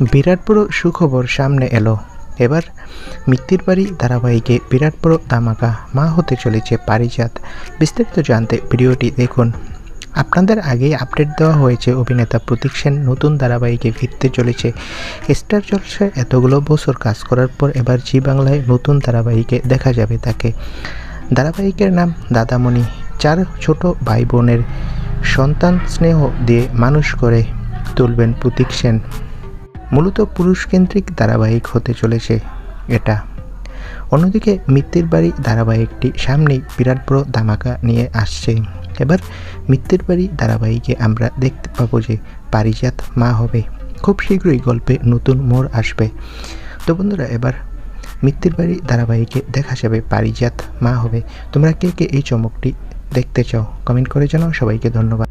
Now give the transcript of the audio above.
বিরাট বড় সুখবর সামনে এলো। এবার মিত্তির বাড়ি ধারাবাহিকে বিরাট বড় ধামাকা মা হতে চলেছে পারিজাত। বিস্তারিত জানতে ভিডিওটি দেখুন। আপনাদের আগেই আপডেট দেওয়া হয়েছে, অভিনেতা প্রতীক সেন নতুন ধারাবাহিকে ফিরতে চলেছে। স্টার জলসায় এতগুলো বছর কাজ করার পর এবার জি বাংলায় নতুন ধারাবাহিকে দেখা যাবে তাকে। ধারাবাহিকের নাম দাদামণি। চার ছোট ভাই বোনের সন্তান স্নেহ দিয়ে মানুষ করে তুলবেন প্রতীক সেন। মূলত পুরুষকেন্দ্রিক ধারাবাহিক হতে চলেছে এটা। অন্যদিকে মিত্তির বাড়ি ধারাবাহিকটি সামনেই বিরাট বড় ধামাকা নিয়ে আসছে। এবার মিত্তির বাড়ি ধারাবাহিকে আমরা দেখতে পাবো যে পারিজাত মা হবে। খুব শীঘ্রই গল্পে নতুন মোড় আসবে। তো বন্ধুরা, এবার মিত্তির বাড়ি ধারাবাহিকে দেখা যাবে পারিজাত মা হবে। তোমরা কে কে এই চমকটি দেখতে চাও কমেন্ট করে জানাও। সবাইকে ধন্যবাদ।